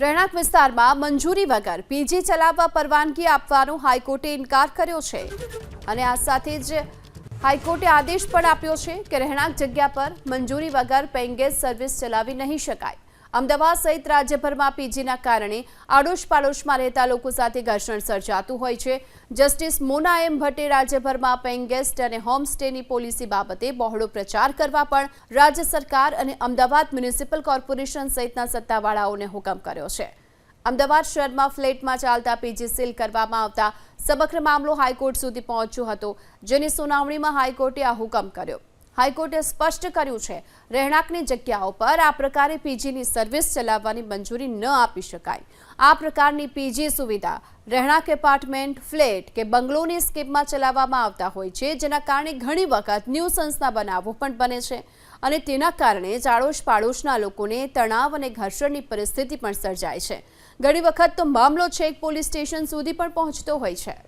રહેણાંક વિસ્તારમાં મંજૂરી વગર પીજી ચલાવવા પરવાનગી આપવાનો હાઈકોર્ટે ઇનકાર કર્યો છે. અને આ સાથે જ હાઈકોર્ટે આદેશ પણ આપ્યો છે કે રહેણાંક જગ્યા પર મંજૂરી વગર પેઇંગ ગેસ્ટ સર્વિસ ચલાવી નહીં શકાય. અમદાવાદ સહિત રાજ્યભરમાં પીજીના કારણે આડોશ પાડોશમાં રહેતા લોકો સાથે ઘર્ષણ સર્જાતું હોય છે. જસ્ટિસ મોના એમ ભટ્ટે રાજ્યભરમાં પેઇંગ ગેસ્ટ અને હોમસ્ટેની પોલિસી બાબતે બહોળો પ્રચાર કરવા પણ રાજ્ય સરકાર અને અમદાવાદ મ્યુનિસિપલ કોર્પોરેશન સહિતના સત્તાવાળાઓને હુકમ કર્યો છે. અમદાવાદ શહેરમાં ફ્લેટમાં ચાલતા પીજી સીલ કરવામાં આવતા સમગ્ર મામલો હાઈકોર્ટ સુધી પહોંચ્યો હતો, જેની સુનાવણીમાં હાઈકોર્ટે આ હુકમ કર્યો. હાઈકોર્ટે સ્પષ્ટ કર્યું છે, રહેણાંકની જગ્યાઓ પર આ પ્રકારે પીજીની સર્વિસ ચલાવવાની મંજૂરી ન આપી શકાય. આ પ્રકારની પીજી સુવિધા રહેણાંક એપાર્ટમેન્ટ, ફ્લેટ કે બંગલોની સ્કીમમાં ચલાવવામાં આવતા હોય છે, જેના કારણે ઘણી વખત ન્યુસન્સના બનાવો પણ બને છે. અને તેના કારણે જ આડોશ પાડોશના લોકોને તણાવ અને ઘર્ષણની પરિસ્થિતિ પણ સર્જાય છે. ઘણી વખત તો મામલો છેક પોલીસ સ્ટેશન સુધી પણ પહોંચતો હોય છે.